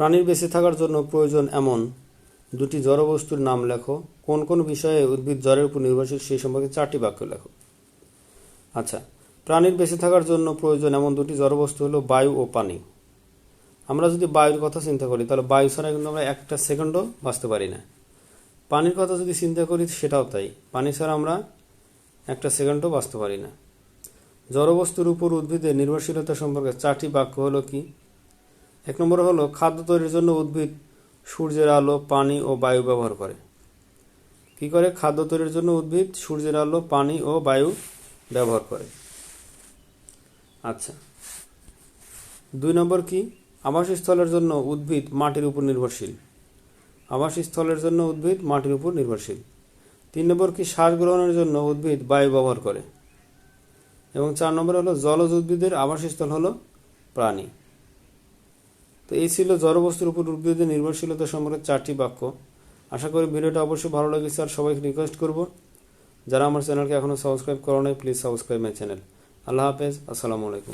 প্রাণীর বেঁচে থাকার জন্য প্রয়োজন এমন দুটি জড়বস্তুর নাম লেখো। কোন কোন বিষয়ে উদ্ভিদ জ্বরের উপর নির্ভরশীল সেই সম্পর্কে চারটি বাক্য লেখো। আচ্ছা প্রাণীর বেঁচে থাকার জন্য প্রয়োজন এমন দুটি জড়বস্তু হলো বায়ু ও পানি। আমরা যদি বায়ুর কথা চিন্তা করি, তাহলে বায়ু ছাড়া কিন্তু আমরা একটা সেকেন্ডও বাঁচতে পারি না। পানির কথা যদি চিন্তা করি, সেটাও তাই। পানি ছাড়া আমরা একটা সেকেন্ডও বাঁচতে পারি না। জড়বস্তুর উপর উদ্ভিদের নির্ভরশীলতা সম্পর্কে চারটি বাক্য হলো কি? এক নম্বর হলো খাদ্য তৈরির জন্য উদ্ভিদ সূর্যের আলো, পানি ও বায়ু ব্যবহার করে। কি করে? খাদ্য তৈরির জন্য উদ্ভিদ সূর্যের আলো, পানি ও বায়ু ব্যবহার করে। আচ্ছা। দুই নম্বর কি? আবাসস্থলের জন্য উদ্ভিদ মাটির উপর নির্ভরশীল। আবাসস্থলের জন্য উদ্ভিদ মাটির উপর নির্ভরশীল। তিন নম্বর কি? শ্বাস গ্রহণের জন্য উদ্ভিদ বায়ু ব্যবহার করে। এবং চার নম্বর হলো জলজ উদ্ভিদের আবাসস্থল হলো প্রাণী। তো এই ছিল জড়বস্তুর উপর উদ্ভিদের নির্ভরশীলতা সম্পর্কে চারটি বাক্য। আশা করি ভিডিওটা অবশ্যই ভালো লেগেছে আর সবাইকে রিকোয়েস্ট করব। যারা আমার চ্যানেলকে এখনও সাবস্ক্রাইব করো নাই প্লিজ সাবস্ক্রাইব মাই চ্যানেল আল্লাহ হাফেজ, আসসালামু আলাইকুম।